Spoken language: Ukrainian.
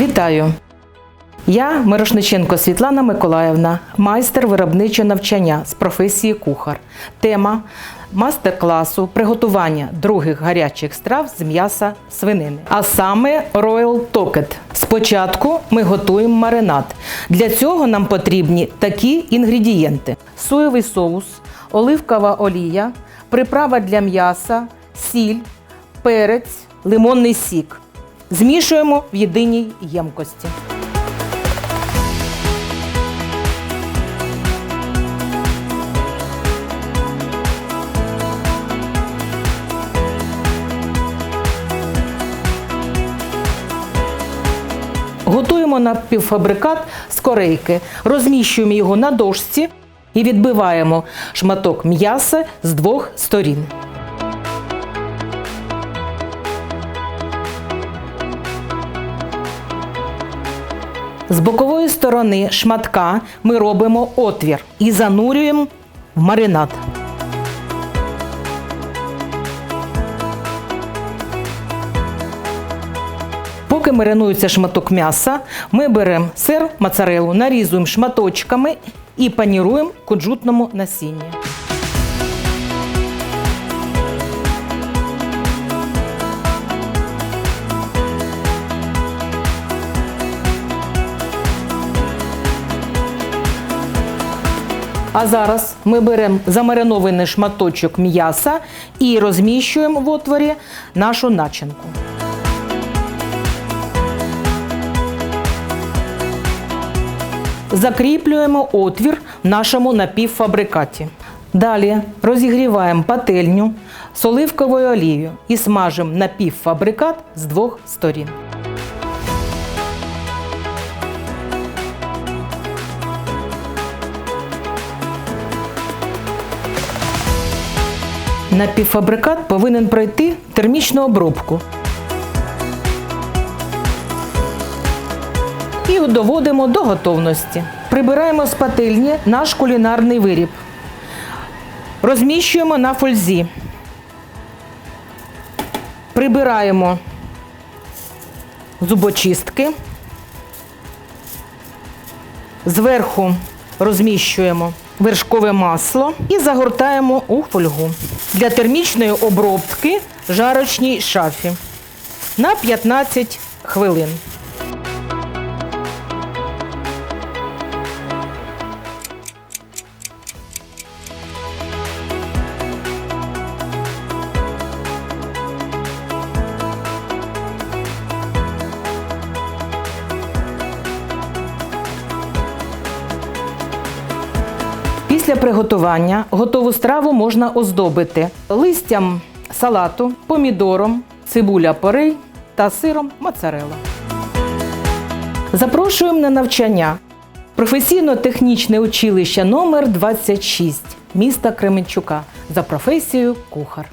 Вітаю! Я Мирошниченко Світлана Миколаївна, майстер виробничого навчання з професії кухар. Тема мастер-класу приготування других гарячих страв з м'яса свинини, а саме Royal Tocket. Спочатку ми готуємо маринад. Для цього нам потрібні такі інгредієнти: соєвий соус, оливкова олія, приправа для м'яса, сіль, перець, лимонний сік. Змішуємо в єдиній ємкості. Готуємо напівфабрикат з корейки, розміщуємо його на дошці і відбиваємо шматок м'яса з двох сторін. З бокової сторони шматка ми робимо отвір і занурюємо в маринад. Поки маринується шматок м'яса, ми беремо сир моцарелу, нарізуємо шматочками і паніруємо в кунжутному насінні. А зараз ми беремо замаринований шматочок м'яса і розміщуємо в отворі нашу начинку. Закріплюємо отвір в нашому напівфабрикаті. Далі розігріваємо пательню з оливковою олією і смажимо напівфабрикат з двох сторін. Напівфабрикат повинен пройти термічну обробку. і доводимо до готовності. Прибираємо з пательні наш кулінарний виріб. Розміщуємо на фользі. Прибираємо зубочистки. Зверху розміщуємо вершкове масло і загортаємо у фольгу для термічної обробки жарочній шафі на 15 хвилин. Після приготування готову страву можна оздобити листям салату, помідором, цибуля порей та сиром моцарелла. Запрошуємо на навчання професійно-технічне училище номер 26 міста Кременчука за професією кухар.